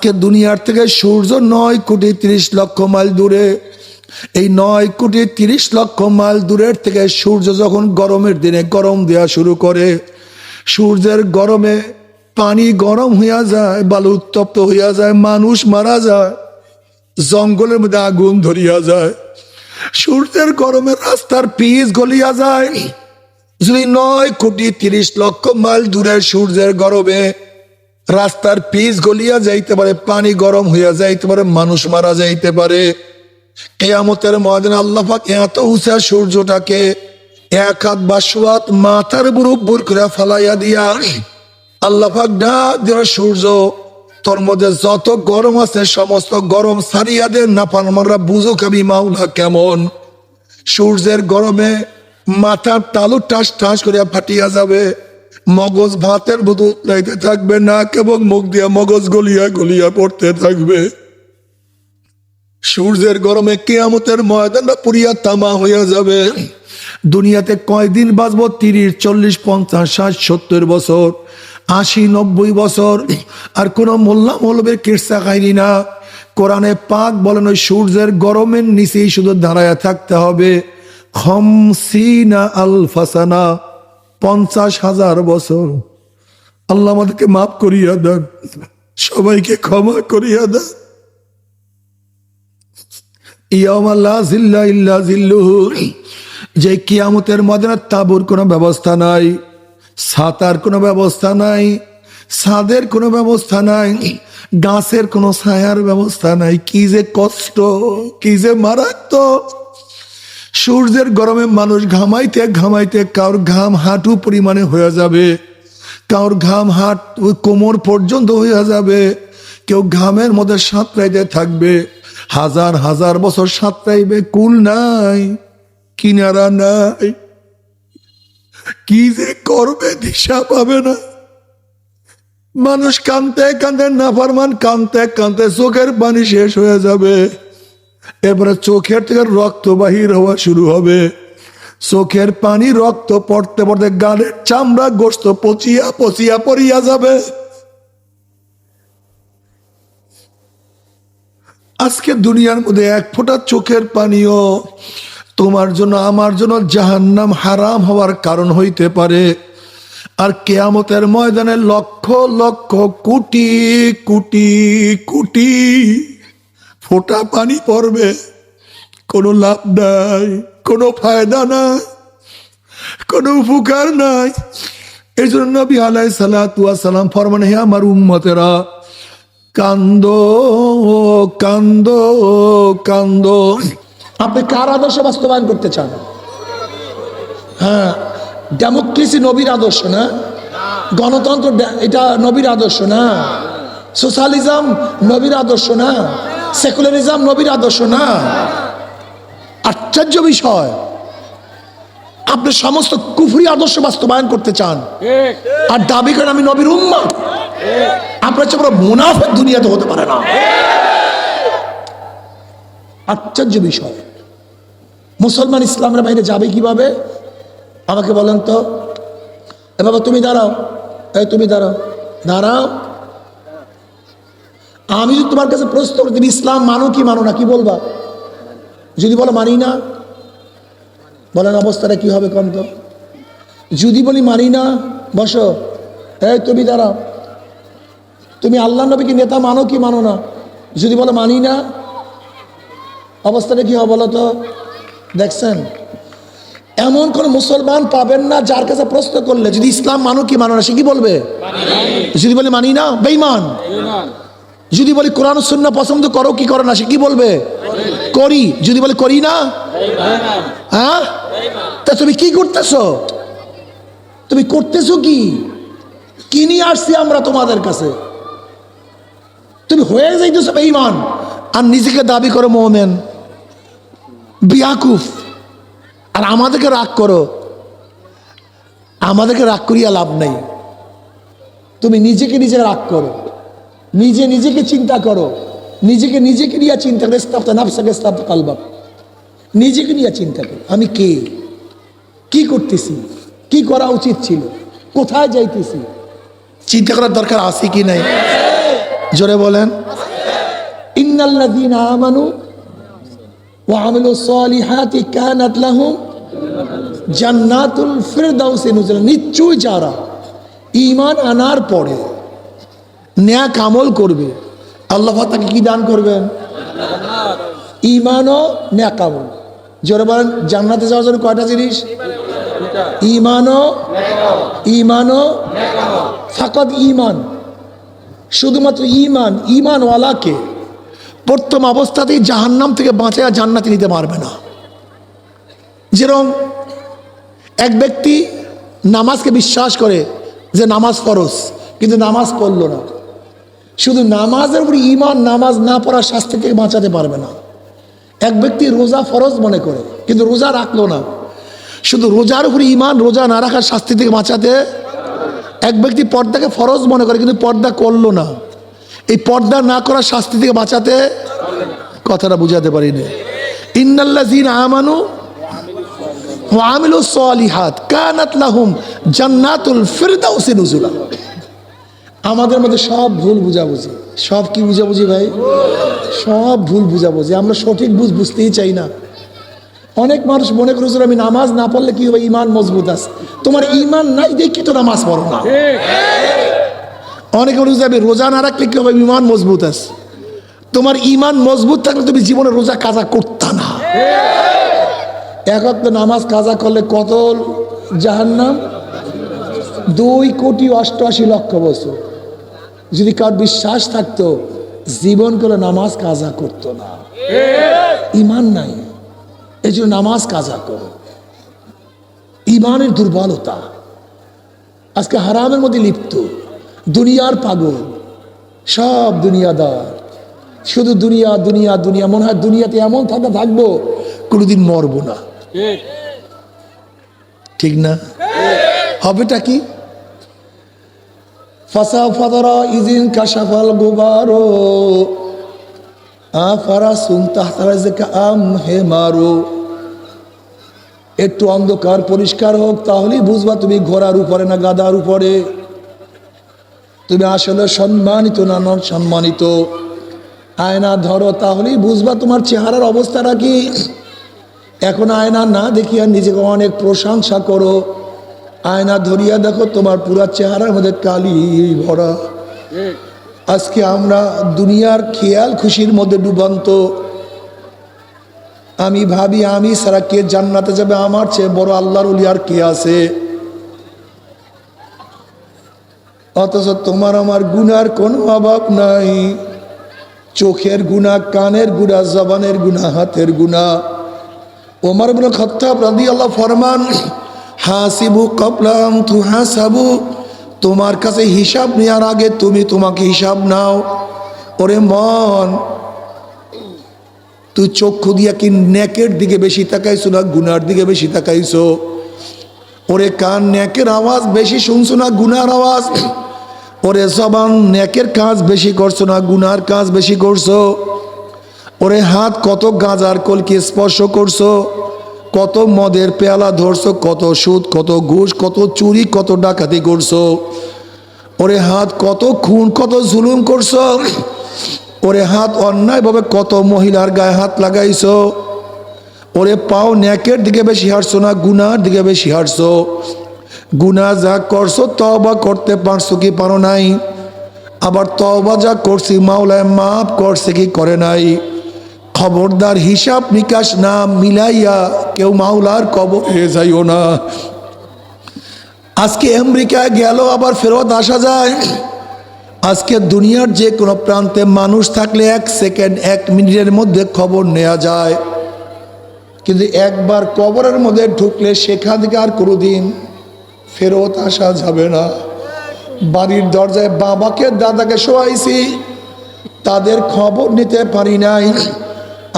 আজকে দুনিয়ার থেকে সূর্য নয় কোটি তিরিশ লক্ষ মাইল দূরে। এই নয় কোটি তিরিশ লক্ষ মাইল দূরের থেকে সূর্য যখন গরমের দিনে গরম দেওয়া শুরু করে, সূর্যের গরমে পানি গরম হইয়া যায়, বালু উত্তপ্ত হইয়া যায়, মানুষ মারা যায়, জঙ্গলের মধ্যে আগুন ধরিয়া যায়। সূর্যের গরমে রাস্তার পিচ গলিয়া যায়। যদি নয় কোটি তিরিশ লক্ষ মাইল দূরের সূর্যের গরমে রাস্তার পিচ গলিয়া যাইতে পারে, পানি গরম হইয়া যাইতে পারে, মানুষ মারা যাইতে পারে। কেয়ামতের ময়দানে আল্লাহ পাক এত উঁচা সূর্যটাকে এক হাত বা সোয়াত মাথার উপর উপর করে ফালাইয়া দিয়া, আল্লাহ পাক ডাক দেওয়া সূর্য, তোর মধ্যে যত গরম আছে, সমস্ত গরম সারিয়া দে না পানমাররা বুঝুক আমি মাওলা কেমন। সূর্যের গরমে মাথার তালু টাস টাস করিয়া ফাটিয়া যাবে। মগজ ভাতের মতো থাকবে, না কেবল মুখ দিয়া মগজ গলিয়া গলিয়া পড়তে থাকবে। সূর্যের গরমে কেয়ামতের ময়দানটা পুরিয়া তামা হইয়া যাবে। দুনিয়াতে কয়দিন বাঁচবো? তিরিশ, চল্লিশ, পঞ্চাশ, ষাট, সত্তর বছর, আশি, নব্বই বছর। আর কোনো মোল্লা মৌলবের কিরসা খাইনি না। কোরআনে পাক বলেন, ওই সূর্যের গরমের নিচেই শুধু দাঁড়ায় থাকতে হবে। খমসিনা আল ফাসানা পঞ্চাশ হাজার বছর। আল্লাহ আমাদেরকে মাফ করিয়া দেন। সবাইকে ক্ষমা করিয়া দেন। যে কিয়ামতের মধ্যে তাবুর কোনো ব্যবস্থা নাই ছাতার কোনো ব্যবস্থা নাই ছাদের কোনো ব্যবস্থা নাই, গাছের কোনো ছায়ার ব্যবস্থা নাই। কি যে কষ্ট, কি যে মারাত্মক। সূর্যের গরমে মানুষ ঘামাইতে ঘামাইতে কারোর ঘাম হাঁটু পরিমাণে হয়ে যাবে। কারোর ঘাম হাট কোমর পর্যন্ত হয়ে যাবে। কেউ ঘামের মধ্যে সাঁতরাইতে থাকবে। হাজার হাজার বছর সাঁতরাইবে, কুল নাই, কিনারা নাই। কি যে করবে দিশা পাবে না। মানুষ কানতে কানতে নাফারমান কানতে কানতে চোখের পানি শেষ হয়ে যাবে। এবারে চোখের থেকে রক্ত বাহির হওয়া শুরু হবে। চোখের পানি রক্ত পড়তে পড়তে গালের চামড়া গোস্ত পচিয়া পচিয়া পড়িয়া যাবে। আজকে দুনিয়ার মধ্যে এক ফোঁটা চোখের পানিও তোমার জন্য, আমার জন্য জাহান্নাম হারাম হওয়ার কারণ হইতে পারে। আর কেয়ামতের ময়দানে লক্ষ লক্ষ কোটি কোটি কোটি ফোঁটা পানি পড়বে। কোনো লাভ নাই, কোনো ফায়দা নাই, কোনো উপকার নাই। এই জন্য নবী আলাই সালাম ফরমান, হে আমার উম্মতেরা, কান্দ কান্দ কান্দ। আপনি কার আদর্শ বাস্তবায়ন করতে চান? হ্যাঁ ডেমোক্রেসি নবীর আদর্শ না? গণতন্ত্র এটা নবীর আদর্শ না? সোশ্যালিজম নবীর আদর্শ না? সেকুলারিজম নবীর আদর্শ না। আশ্চর্য বিষয়। আপনি সমস্ত কুফরি আদর্শ বাস্তবায়ন করতে চান। আর দাবি করেন আমি নবীর উম্মা। আপনার চেয়ে বড় মুনাফের দুনিয়াতে হতে পারে না। আশ্চর্য বিষয়। মুসলমান ইসলামের বাইরে যাবে কীভাবে? আমাকে বলেন তো। এ বাবা, তুমি দাঁড়াও। এই তুমি দাঁড়াও। দাঁড়াও। আমি যদি তোমার কাছে প্রশ্ন করি তুমি ইসলাম মানো কি মানো না কি বলবা? যদি বলো মানি না বলেন অবস্থাটা কি হবে কম তো যদি বলি মানি না বসো। এই তুমি দাঁড়াও। তুমি আল্লাহ নবীকে নেতা মানো কি মানো না? যদি বলো মানি না অবস্থাটা কি হবে বলো তো? দেখছেন? এমন কোন মুসলমান পাবেন না যার কাছে প্রশ্ন করলে যদি ইসলাম মানো কি মানো না সে কি বলবে? যদি বলে মানি না বেইমান যদি বলি কোরআন শূন্য পছন্দ করো, কি করো না? সে কি বলবে? করি। যদি বলে করি না? হ্যাঁ? তা তুমি কি করতেছো? তুমি করতেছো কি? কি নিয়ে আসছি আমরা তোমাদের কাছে? তুমি হয়ে যাইতেছো বেঈমান। আর নিজেকে দাবি করো, মোমেন। বিয়াকুফ। আর আমাদেরকে রাগ করো। আমাদেরকে রাগ করিয়া লাভ নেই। তুমি নিজেকে নিজে রাগ করো। নিজে নিজেকে চিন্তা করো। নিজেকে নিজেকে নিয়ে চিন্তা করে। স্তাফতা নাফসাকে স্তাফতা কালবাব নিজেকে নিয়ে চিন্তা করো। আমি কে? কি করতেছি? কি করা উচিত ছিল? কোথায় যাইতেছি? চিন্তা করার দরকার আছে কি নাই? জোরে বলেন। ইন্নাল্লাযীনা আমানু ওয়া আমিলুস সালিহাতি কানাত লাহুম জান্নাতুল ফিরদাউসি নুজুলা। নিশ্চয়ই যারা ঈমান আনার পরে ন্যাক আমল করবে। আল্লাহ তাকে কি দান করবেন? ঈমান ও ন্যাক আমল। জোরে বলেন, জান্নাতে যাওয়ার জন্য কয়টা জিনিস? ইমানও ও ঈমান ও ফাকত ঈমান। শুধুমাত্র ইমান ইমানওয়ালাকে প্রথম অবস্থাতেই জাহান্নাম থেকে বাঁচায় জান্নাতে নিতে পারবে না। যেরকম এক ব্যক্তি নামাজকে বিশ্বাস করে যে নামাজ ফরজ, কিন্তু নামাজ পড়ল না। শুধু নামাজের উপর ইমান নামাজ না পড়ার শাস্তি থেকে বাঁচাতে পারবে না। এক ব্যক্তি রোজা ফরজ মনে করে, কিন্তু রোজা রাখল না। শুধু রোজার উপর ইমান রোজা না রাখার শাস্তি থেকে বাঁচাতে এক ব্যক্তি পর্দাকে ফরজ মনে করে, কিন্তু পর্দা করল না। এই পর্দা না করার শাস্তি থেকে বাঁচাতে কথাটা বুঝাতে আমানু ওয়া আমিলুস সালিহাত, কানাত লাহুম জান্নাতুল আমাদের মধ্যে সব ভুল বুঝাবুঝি। সব কি বুঝাবুঝি ভাই? সব ভুল বুঝাবুঝি। আমরা সঠিক বুঝ বুঝতেই চাই না। অনেক মানুষ মনে করে আমি নামাজ না পড়লে কি হবে? ইমান মজবুত আছে। তোমার ইমান নাই দেখি তো নামাজ পড়ো না। অনেকে বলে আমি রোজা না রাখলে কি হবে? ইমান মজবুত আছে। তোমার ইমান মজবুত থাকলে তুমি জীবনে রোজা কাজা করতা না। এক নামাজ কাজা করলে কত জাহান্নাম? দুই কোটি অষ্টআশি লক্ষ বছর। যদি কার বিশ্বাস থাকতো জীবন করে নামাজ কাজা করতো না। ইমান নাই। এই জন্য নামাজ কাজা করো। ইমানের দুর্বলতা। আজকে হারামের মধ্যে লিপ্ত। দুনিয়ার পাগল। সব দুনিয়াদার। শুধু দুনিয়া দুনিয়া দুনিয়া। মনে হয় দুনিয়াতে এমন থাকা থাকব কোনোদিন মরবো না। ঠিক না? হবেটা কি? ফাসা আম হে মারো। একটু অন্ধকার পরিষ্কার হোক, তাহলেই বুঝবা তুমি ঘোড়ার উপরে না গাদার উপরে। তুমি আসলে সম্মানিত না নন সম্মানিত আয়না ধরো, তাহলেই বুঝবা তোমার চেহারার অবস্থাটা কি। এখন আয়না না দেখিয়া নিজেকে অনেক প্রশংসা করো। আয়না ধরিয়া দেখো তোমার পুরা চেহারার মধ্যে কালি ভরা। আজকে আমরা দুনিয়ার খেয়াল খুশির মধ্যে ডুবন্ত। আমি ভাবি আমি সারা কে জান্নাতে যাবে? আমার চেয়ে বড় আল্লাহর উলি আর কে আছে? অথচ তোমার আমার গুনার কোনো অভাব নাই। চোখের গুণা কানের গুণা জবানের গুণা হাতের গুণা। ওমর বিন খত্তাব রাদিয়াল্লাহু ফরমান হাসিবু কবলাম তু হাসাবু। তোমার কাছে হিসাব নেওয়ার আগে তুমি তোমাকে হিসাব নাও। ওরে মন, তুই চক্ষু দিয়া কি নেকের দিকে বেশি তাকাইছো না গুনার দিকে বেশি তাকাইছো? ওরে কান নেকের আওয়াজ বেশি শুনছো না গুনার আওয়াজ? ওরে জবান নেকের কাজ বেশি করছ না গুনার কাজ বেশি করছ? ওরে হাত কত গাঁজার কলকে স্পর্শ করছ? কত মদের পেয়ালা ধরছো, কত সুদ, কত ঘুষ, কত চুরি, কত ডাকাতি করছ। ওরে হাত কত খুন, কত জুলুম করছ। ওরে হাত অন্যায়ভাবে কত মহিলার গায়ে হাত লাগাইছো। ওরে পাও ন্যাকের দিকে বেশি হাঁটছো না, গুনার দিকে বেশি হাঁটছো। গুনা যা করছ তবা করতে পারছ কি পারো নাই? আবার তবা যা করছি, মাওলায় মাফ করছে কি করে নাই? খবরদার হিসাব নিকাশ না মিলাইয়া কেউ মাওলার কবর। হয়ে যাইও না। আজকে আমেরিকায় গেল আবার ফেরত আসা যায়। আজকে দুনিয়ার যে কোনো প্রান্তে মানুষ থাকলে এক সেকেন্ড এক মিনিটের মধ্যে খবর নেওয়া যায়। কিন্তু একবার কবরের মধ্যে ঢুকলে সেখান থেকে আর কোনোদিন ফেরত আসা যাবে না। বাড়ির দরজায় বাবাকে দাদাকে শোয়াইছি তাদের খবর নিতে পারি নাই।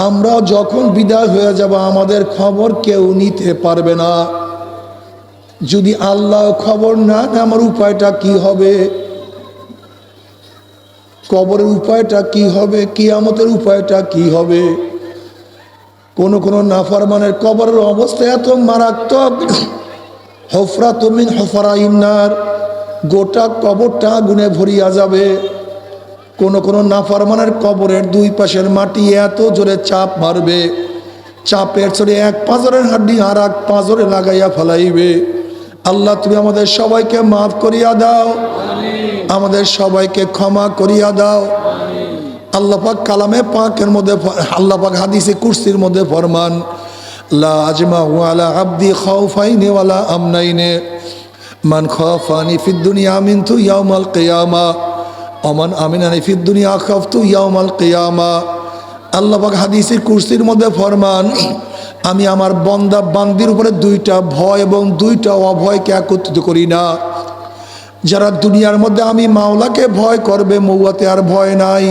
আমরা যখন বিদায় হয়ে যাব, আমাদের খবর কেউ নিতে পারবে না। যদি আল্লাহ খবর না আমার উপায়টা কি হবে? কবরের উপায়টা কি হবে? কিয়ামতের উপায়টা কি হবে? কোন কোন নাফরমানের কবরের অবস্থা এত মারাত্মক। হফরা তুমিন হফরা ইন্নার গোটা কবরটা গুনে ভরিয়া যাবে। কোন কোন নাফরমানের কবরের দুই পাশের মাটি এত জোরে চাপ মারবে। চাপের চড়ে এক পাঁজরের হাড্ডি আর এক পাঁজরে লাগাইয়া ফেলাইবে। আল্লাহ, তুমি আমাদের সবাইকে মাফ করিয়া দাও। আমাদের সবাইকে ক্ষমা করিয়া দাও। আল্লাহ পাক কালামে পাকের মধ্যে আল্লাহ পাক হাদিসে কুরসির মধ্যে ফরমান, লা আজমা ওয়ালা আব্দি খাউফাইনে ওয়ালা আমনাইনে। মান খাফানি ফিদ দুনিয়া মিনতু ইয়াউমাল কিয়ামা। অমান আমিনানি ফিদ দুনিয়া খাফতু ইয়াউমাল কিয়ামা। আল্লাহ পাক হাদিসে কুরসির মধ্যে ফরমান, আমি আমার বন্দা বান্দির উপরে দুইটা ভয় এবং দুইটা অভয়কে একত্রিত করি না। যারা দুনিয়ার মধ্যে আমি মাওলাকে ভয় করবে, মৌয়াতে আর ভয় নাই,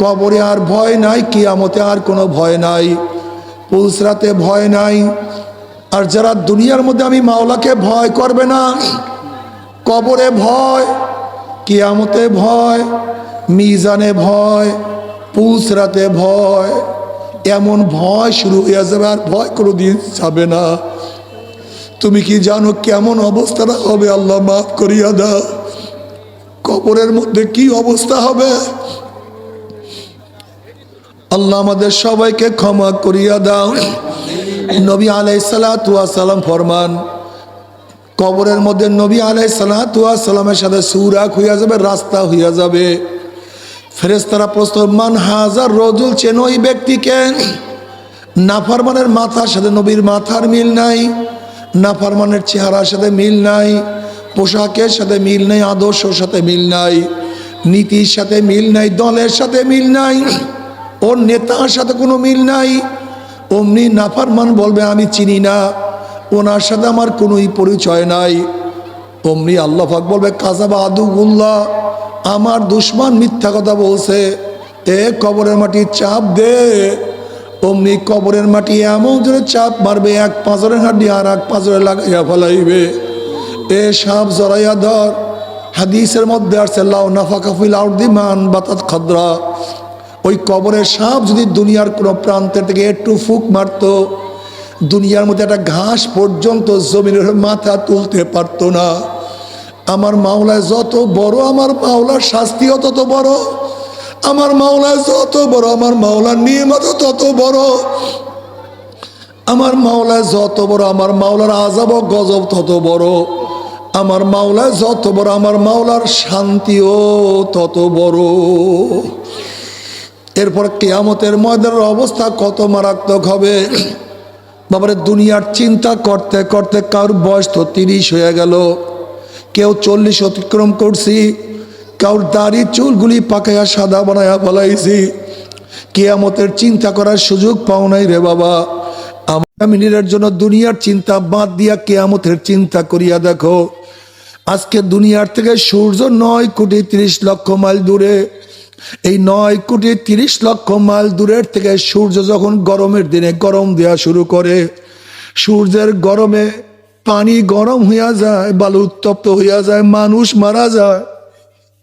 কবরে আর ভয় নাই, কিয়ামতে আর কোনো ভয় নাই, পুলসরাতে ভয় নাই। আর যারা দুনিয়ার মধ্যে আমি মাওলাকে ভয় করবে না, কবরে ভয় কিয়ামতে ভয়, মিজানে ভয় পুলসরাতে ভয়, এমন ভয় শুরু হয়ে যাবে আর ভয় কোনো দিন যাবে না। তুমি কি জানো কেমন অবস্থাটা হবে? আল্লাহ মাফ করিয়া দাও। কবরের মধ্যে কি অবস্থা হবে? আল্লাহ আমাদের সবাইকে ক্ষমা করিয়া দাও। নবী আলাই সালাম ফরমান কবরের মধ্যে নবী আলাই সালামের সাথে সুরাক হইয়া যাবে, রাস্তা হইয়া যাবে। ফেরেস্তারা প্রশ্ন, মান হাজার রজুল চেন ওই ব্যক্তিকে? নাফারমানের মাথার সাথে নবীর মাথার মিল নাই, নাফারমানের চেহারার সাথে মিল নাই, পোশাকের সাথে মিল নাই, আদর্শের সাথে মিল নাই, নীতির সাথে মিল নাই, দলের সাথে মিল নাই, ওর নেতার সাথে কোনো মিল নাই। অমনি নাফারমান বলবে, আমি চিনি না। ওনার সাথে আমার কোনোই পরিচয় নাই। অমনি আল্লাহ পাক বলবে কাজাবা আদুগুল্লাহ আমার দুশ্মন মিথ্যা কথা বলছে। এ কবরের মাটি চাপ দে। অমনি কবরের মাটি এমন জোরে চাপ মারবে, এক পাঁচরের হাড্ডি আর এক পাঁচরে লাগাইয়া ফেলাইবে। এ সাপ জড়াইয়া ধর, হাদিসের মধ্যে আসছে, লাউ নাফা কাফিল আউদ্দিমান বাতাত খাদ্রা। ওই কবরের সাপ যদি দুনিয়ার কোনো প্রান্তের থেকে একটু ফুক মারতো দুনিয়ার মধ্যে একটা ঘাস পর্যন্ত জমিনের মাথা তুলতে পারতো না। আমার মাওলায় যত বড় আমার মাওলার শাস্তিও তত বড়। আমার মাওলায় যত বড় আমার মাওলার নিয়মত তত বড়। আমার মাওলায় যত বড় আমার মাওলার আজাব গজব তত বড়। আমার মাওলায় যত বড় আমার মাওলার শান্তিও তত বড়। এরপর কেয়ামতের ময়দানের অবস্থা কত মারাত্মক হবে? বাবারে, দুনিয়ার চিন্তা করতে করতে কারোর বয়স তো তিরিশ হয়ে গেল। কেউ চল্লিশ অতিক্রম করছি, কারোর দাড়ি চুলগুলি পাকাইয়া সাদা বানাইয়া বলাইছি কেয়ামতের চিন্তা করার সুযোগ পাও নাই রে বাবা। আমরা মিনিটের জন্য দুনিয়ার চিন্তা বাদ দিয়া কেয়ামতের চিন্তা করিয়া দেখো। আজকে দুনিয়ার থেকে সূর্য নয় কোটি তিরিশ লক্ষ মাইল দূরে এই নয় কোটি তিরিশ লক্ষ মাইল দূরের থেকে সূর্য যখন গরমের দিনে গরম দেওয়া শুরু করে, সূর্যের গরমে পানি গরম হইয়া যায়, বালু উত্তপ্ত হইয়া যায়, মানুষ মারা যায়,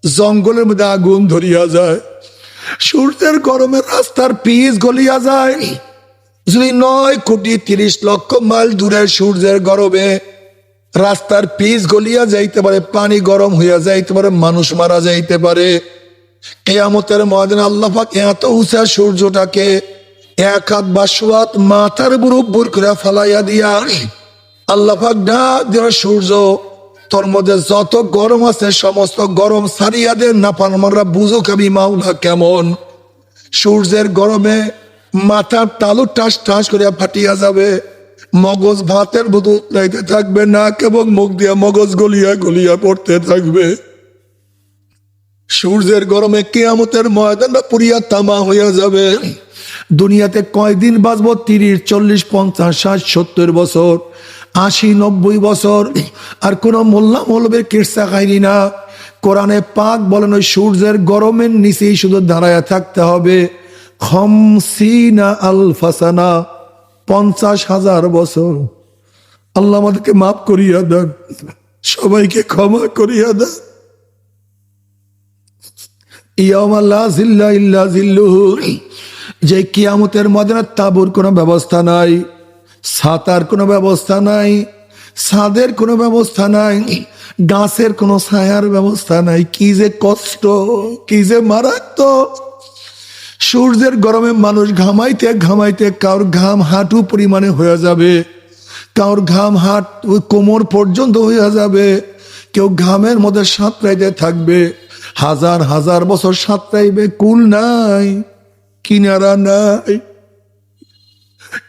জঙ্গলের মধ্যে আগুন ধরিয়া যায়। সূর্যের গরমে রাস্তার পিচ গলিয়া যায়। যদি নয় কোটি তিরিশ লক্ষ মাইল দূরে সূর্যের গরমে রাস্তার পিচ গলিয়া যাইতে পারে, পানি গরম হইয়া যাইতে পারে, মানুষ মারা যাইতে পারে। কেয়ামতের ময়দান আল্লাহ পাক এত উঁচা সূর্যটাকে এক হাত বাসুয়াত মাথার বুড়ো বুর করে ফালাইয়া দিয়া আল্লাহ পাক ডাক দেওয়া সূর্য, তোর মধ্যে যত গরম আছে, সমস্ত গরম সারিয়া দে, না পারমানরা বুঝুক আমি মাওলা কেমন। সূর্যের গরমে মাথার তালু টাস টাস করিয়া ফাটিয়া যাবে। মগজ ভাতের মতো উতলাইতে থাকবে, নাক এবং মুখ দিয়া মগজ গলিয়া গলিয়া পড়তে থাকবে। সূর্যের গরমে কেয়ামতের ময়দানটা পুরিয়া তামা হইয়া যাবে। দুনিয়াতে কয়দিন বাঁচব? তিরিশ, চল্লিশ, পঞ্চাশ, ষাট, সত্তর বছর, আশি, নব্বই বছর। আর কোনো মোল্লা মৌলবের কিরসা খাইনি না। কোরআনে পাক বলেন, ওই সূর্যের গরমের নিচেই শুধু দাঁড়ায় থাকতে হবে। খমসিনা পঞ্চাশ হাজার বছর। আল্লাহ আমাদেরকে মাফ করিয়া দেন। সবাইকে ক্ষমা করিয়া দেন। যে কিয়ামতের ময়দানে তাবুর কোনো ব্যবস্থা নাই ছাতার কোনো ব্যবস্থা নাই, ছাদের কোনো ব্যবস্থা নাই, গাছের কোনো ছায়ার ব্যবস্থা নাই। কি যে কষ্ট, কি যে মারাত্মক। সূর্যের গরমে মানুষ ঘামাইতে ঘামাইতে কারোর ঘাম হাঁটু পরিমাণে হয়ে যাবে, কারোর ঘাম হাট কোমর পর্যন্ত হয়ে যাবে, কেউ ঘামের মধ্যে সাঁতরাইতে থাকবে। হাজার হাজার বছর সাঁতরাইবে কুল নাই, কিনারা নাই।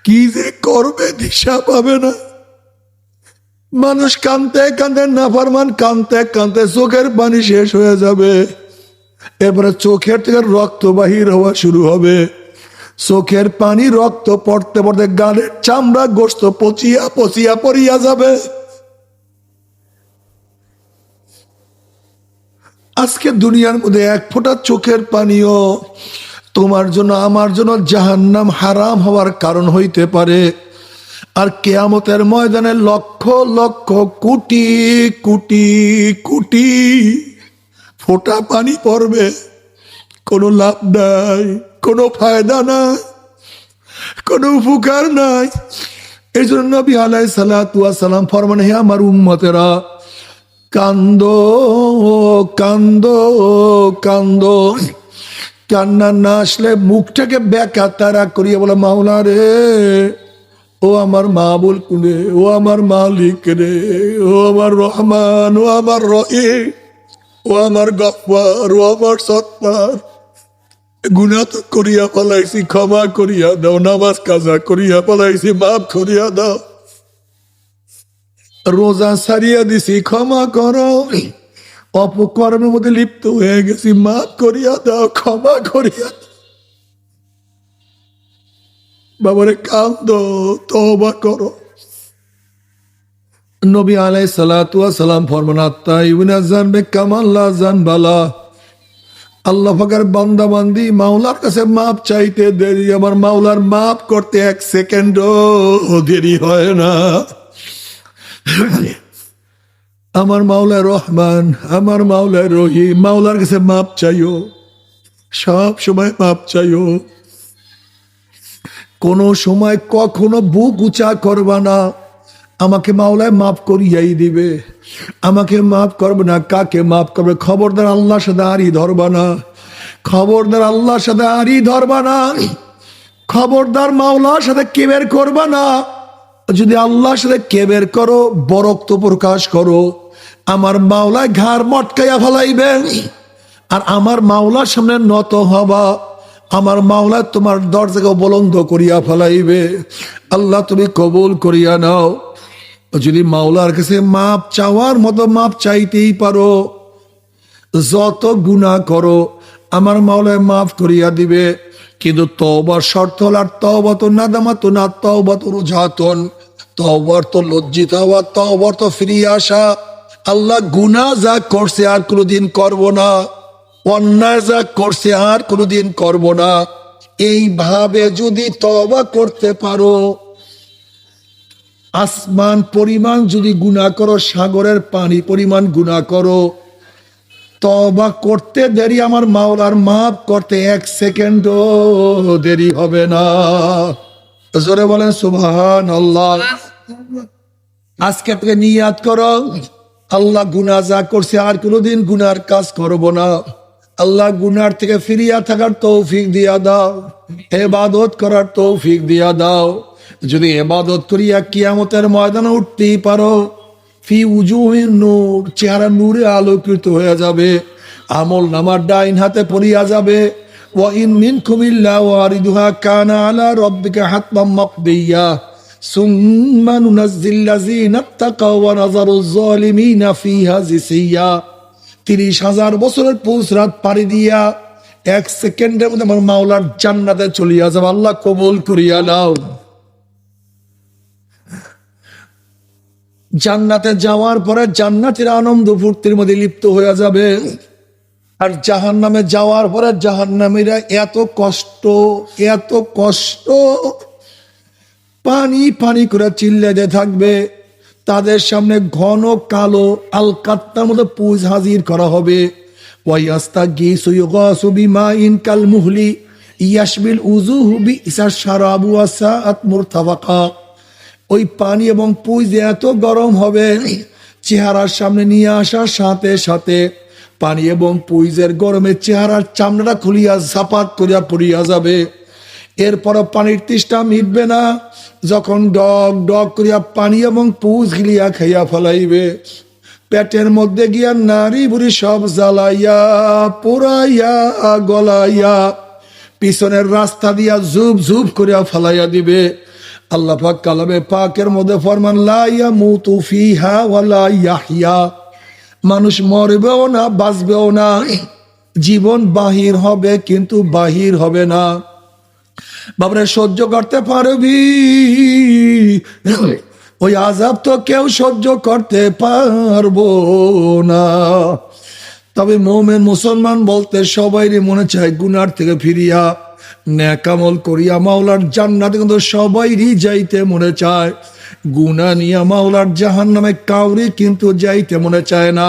কি যে করবে, দিশা পাবে না। মানুষ কানতে কানতে নাফারমান কানতে কানতে চোখের পানি শেষ হয়ে যাবে। এবারে চোখের থেকে রক্ত বাহির হওয়া শুরু হবে। চোখের পানি রক্ত পড়তে পড়তে গালের চামড়া গোস্ত পচিয়া পচিয়া পড়িয়া যাবে। আজকে দুনিয়ার মধ্যে এক ফোঁটা চোখের পানিও তোমার জন্য, আমার জন্য জাহান্নাম হারাম হওয়ার কারণ হইতে পারে। আর কেয়ামতের ময়দানে লক্ষ লক্ষ কোটি কোটি কোটি ফোঁটা পানি পড়বে। কোনো লাভ নাই, কোনো ফায়দা নাই, কোনো উপকার নাই। এই জন্য নবী আলাই সালাম ফরমান, হে আমার উম্মতেরা কান্দ কান্দ কান্দ। কান্না না আসলে মুখটাকে বেকা তারা করিয়া বলে, মাওলা রে, ও আমার মাবুল কুনে ও আমার মালিক রে, ও আমার রহমান, ও আমার রহি, ও আমার গপ্পার ও আমার সত্তার গুণা তো করিয়া পালাইছি ক্ষমা করিয়া দাও, নামাজ কাজা করিয়া পালাইছি মাফ করিয়া দাও। রোজা সারিয়া দিছি, ক্ষমা করো। অপকর্মের মধ্যে লিপ্ত হয়ে গেছি, মাফ করিয়া দাও, ক্ষমা করিয়া বাবারে, কান্দ তবা করো। নবী আলাই সালাতুয়া সালাম ফরমানাত্তা ইবনে জানবে কামাল্লা জান বালা আল্লাহ ফাকার বান্দা বান্দি মাওলার কাছে মাপ চাইতে দেরি, আমার মাওলার মাপ করতে এক সেকেন্ড দেরি হয় না। আমার মাওলা রহমান আমার মাওলা রহিম মাওলার কাছে মাপ চাইও, সব সময় মাপ চাইও। কোনো সময় কখনো বুক উঁচা করবা না, আমাকে মাওলায় মাফ করিয়াই দিবে। আমাকে মাফ করবে না, কাকে মাফ করবে? খবরদার আল্লাহর সাথে আরই ধরবা না। খবরদার আল্লাহর সাথে আরই ধরবা না। খবরদার মাওলার সাথে কেবের করবা না? যদি আল্লাহর সাথে কেবের করো বরক্ত প্রকাশ করো, আমার মাওলায় ঘাড় মটকাইয়া ফেলাইবেন আর আমার মাওলার সামনে নত হবা, আমার মাওলা তোমার দরজাকে বলন্দ করিয়া ফেলাইবে। আল্লাহ তুমি কবুল করিয়া নাও। যদি মাওলার কাছে মাপ চাওয়ার মতো মাপ চাইতেই পারো, যত গুণা করো, আমার মাওলায় মাফ করিয়া দিবে। কিন্তু তবার শর্ত হল, আর তবা তো না দামা তো না তবা তো রুঝাতন তবার তো লজ্জিত হওয়া তবার তো ফিরিয়ে আসা। আল্লাহ গুনা যা করছে আর কোনোদিন করব না। অন্যায় যা করছে আর কোনোদিন করব না। এইভাবে যদি তবা করতে পারো, আসমান পরিমাণ যদি গুণা করো, সাগরের পানি পরিমাণ গুণা করো তবা করতে দেরি আমার মাওলার মাপ করতে এক সেকেন্ড দেরি হবে না। জোরে বলেন সুবহান আল্লাহ আজকে থেকে নিয়াত করো। আল্লাহ গুনা যা করছে আর কোনোদিন গুনার কাজ করব না। আল্লাহ গুনার থেকে ফিরিয়া থাকার তৌফিক দিয়া দাও। এবাদত করার তৌফিক দিয়া দাও। যদি এবাদত করিয়া কিয়ামতের ময়দানে উঠতেই পারো, ফি উজুহিন নূর, চেহারা নূরে আলোকিত হয়ে যাবে। আমল নামার ডাইন হাতে পড়িয়া যাবে। ওয়াইন মিন কুমিল্লা ওয়ারিদুহা, কানা আলা রব্বিকা হাতমাম মাকদিয়া। তাকাও ওয়া নাযারুজ জালিমিনা ফিহা জিসিয়া তিরিশ হাজার বছরের পাড়ি দিয়া এক সেকেন্ডের মধ্যে আমার মাওলার জান্নাতে চলিয়া যাবে। আল্লাহ কবুল করিয়া নাও। জান্নাতে যাওয়ার পরে জান্নাতের আনন্দ ফুর্তির মধ্যে লিপ্ত হয়ে যাবে। আর জাহান নামে যাওয়ার পরে জাহান নামীরা এত কষ্ট এত কষ্ট পানি পানি করে চিল্লাতে থাকবে। তাদের সামনে ঘন কালো আলকাত্তার মতো পুজ হাজির করা হবে। ওয়াইয়াস্তা গি সুয়গাসু বিমা ইন কাল ইয়াসবিল উজুহু বি ইসা শারাবু আসা আত মুরতাফাকা ওই পানি এবং পুই এত গরম হবে, চেহারার সামনে নিয়ে আসার সাথে সাথে পানি এবং পুইজের গরমে চেহারার চামড়াটা খুলিয়া ঝাপাত করিয়া পড়িয়া যাবে। এরপরও পানির তৃষ্ঠা মিটবে না। যখন ডগ ডগ করিয়া পানি এবং পুজ গিলিয়া খাইয়া ফলাইবে, পেটের মধ্যে গিয়া নারী বুড়ি সব জ্বালাইয়া, পোড়াইয়া, গলাইয়া, পিছনের রাস্তা দিয়া ঝুপ ঝুপ করিয়া ফালাইয়া দিবে। আল্লাহ পাক কালামে পাকের মধ্যে ফরমান, লাইয়া মুতু ফিহা ওয়ালা ইয়াহিয়া মানুষ মরবেও না, বাঁচবেও না। জীবন বাহির হবে, কিন্তু বাহির হবে না। বাবরে সহ্য করতে পারবি? ওই আজাব তো কেউ সহ্য করতে পারব না। তবে মোমেন মুসলমান বলতে সবাইরই মনে চায় গুনার থেকে ফিরিয়া ন্যাকামল করিয়া মাওলার জান্নাতে কিন্তু সবাইরই যাইতে মনে চায়। গুনা নিয়া মাওলার জাহান নামে কাউরি কিন্তু যাইতে মনে চায় না।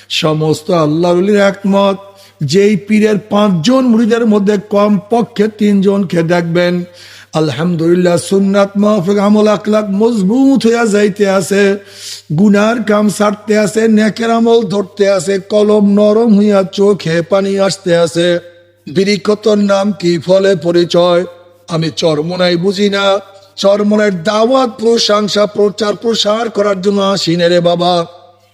সমস্ত আল্লাহর একমত, যেই পীরের পাঁচজন মুড়িদের মধ্যে কম পক্ষে তিনজনকে দেখবেন। আলহামদুলিল্লাহ সুন্নাত মাহফিক আমল, আখলাক মজবুত হইয়া যাইতে আছে। গুনার কাম ছাড়তে আছে, নেকের আমল ধরতে আছে, কলম নরম হইয়া চোখে পানি আসতে আছে। বিরিকতর নাম কি ফলে পরিচয়? আমি চরমনাই বুঝি না। চরমনের দাওয়াত, প্রশংসা প্রচার প্রসার করার জন্য আসি না রে বাবা।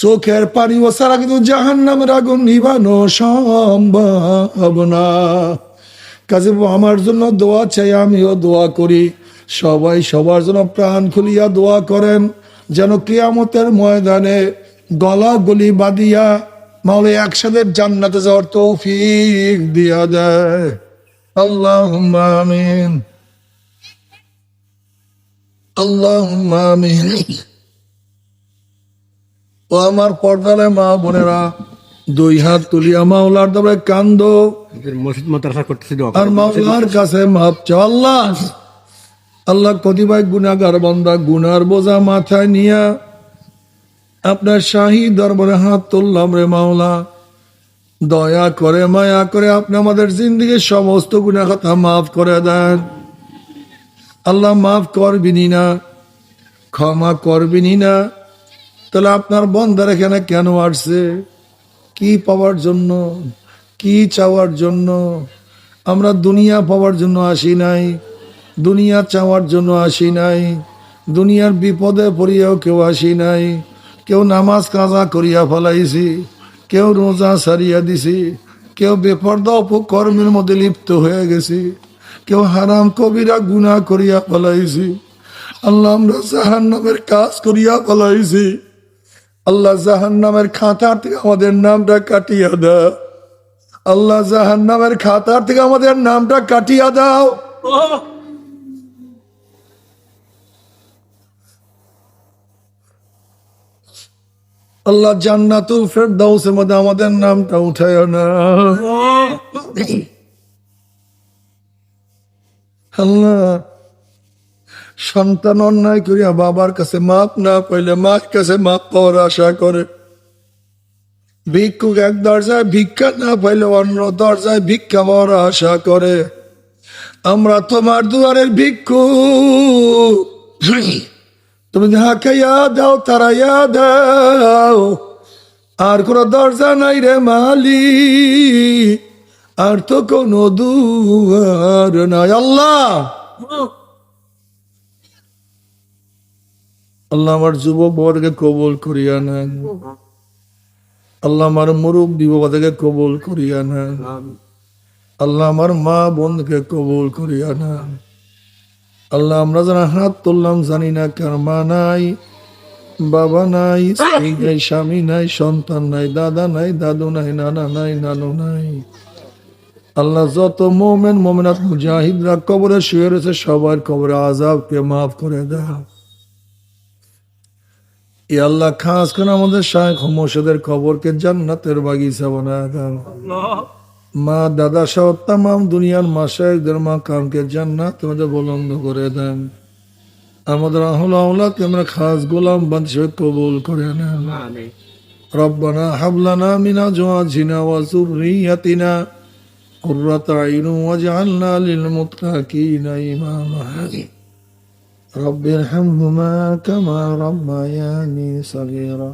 চোখের পানি ও সারা কিন্তু জাহান নামের আগুন নিবানো সম্ভব না। কাজে আমার জন্য দোয়া চাই, আমিও দোয়া করি। সবাই সবার জন্য প্রাণ খুলিয়া দোয়া করেন, যেন কেয়ামতের ময়দানে গলা গলি বাঁধিয়া মাওলে একসাথে জান্নাতে যাওয়ার তৌফিক দিয়া দেয়। আল্লাহ আমিন। আল্লাহ আমিন। ও আমার পর্দালে মা বোনেরা দুই হাত তুলিয়া মাওলার দরে কান্দো। মসজিদ মাদ্রাসা করতেছি দোয়া আর মাওলার কাছে মাপ চাও আল্লাহ। আল্লাহ কতিপয় গুনাগার বন্দা গুনার বোঝা মাথায় নিয়া আপনার শাহী দরবারে হাত তুললাম রে মাওলা। দয়া করে মায়া করে আপনি আমাদের জিন্দগির সমস্ত গুণা কথা মাফ করে দেন। আল্লাহ মাফ করবিনি না ক্ষমা করবিনি না। তাহলে আপনার বন্দার এখানে কেন আসছে? কি পাওয়ার জন্য? কি চাওয়ার জন্য? আমরা দুনিয়া পাওয়ার জন্য আসি নাই, দুনিয়া চাওয়ার জন্য আসি নাই, দুনিয়ার বিপদে পড়িয়াও কেউ আসি নাই, কেউ নামাজ কাজা করিয়া ফলাইছি, কেউ রোজা সারিয়া দিছি, কেউ বেপর্দা অপকর্মের মধ্যে লিপ্ত হয়ে গেছি, কেউ হারাম কবিরা গুনাহ করিয়া ফলাইছি, আল্লাহ আমরা জাহান নামের কাজ করিয়া ফলাইছি। আল্লাহ জাহান নামের খাতার থেকে আমাদের নামটা কাটিয়া দাও। আল্লাহ জাহান নামের খাতার থেকে আমাদের নামটা কাটিয়া দাও। আল্লাহ জান্নাতুল ফেরদাউসের মধ্যে আমাদের নামটা উঠায় না আল্লাহ সন্তান অন্যায় করিয়া বাবার কাছে মাপ না পাইলে মার কাছে মাপ পাওয়ার আশা করে। ভিক্ষুক এক দরজায় ভিক্ষা না পাইলে অন্য দরজায় ভিক্ষা পাওয়ার আশা করে। আমরা তোমার দুয়ারের ভিক্ষু তুমি ইয়া দাও, তারা ইয়া দাও। আর কোন দরজা নাই রে মালি আর তো কোনো দুয়ার নাই। আল্লাহ! আল্লাহ আমার যুবক বর্গে কবল করিয়া নেন। আল্লাহ আমার মুরব্বী বাবাদেরকে কবুল করিয়া না আল্লাহ আমার মা বোনকে কবুল করিয়া না আল্লাহ আমরা যারা হাত তুললাম জানি না কার মা নাই, বাবা নাই, স্ত্রী নাই, স্বামী নাই, সন্তান নাই, দাদা নাই, দাদু নাই, নানা নাই, নানু নাই। আল্লাহ যত মোমেন মোমেনাত মুজাহিদরা কবরে শুয়ে রয়েছে, সবার কবরে আজাবকে মাফ করে দাও। এ আল্লাহ খাস করে আমাদের শাহ মোর্শেদের কবরকে জান্নাতের বাগিচা বানায় দাও মা দাদা সহ তাম দুনিয়ার মাসায়কদের মা কামকে জান্নাত তোমাদের বলন্দ করে দেন আমাদের আহল আওলাদকে আমরা খাস গোলাম বাদশাহ কবুল করে নেন ربنا هب لنا من ازواجنا وذريتنا قرة عين واجعلنا للمتقين إماما رب ارحمهما كما ربياني صغيرا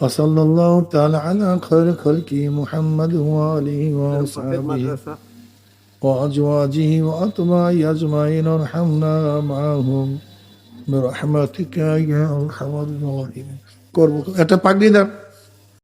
وصلى الله تعالى على خير خلقه محمد وآله وصحبه وأزواجه وأتباعه أجمعين وارحمنا معهم برحمتك يا أرحم الراحمين করবো একটা পাগড়ি দেন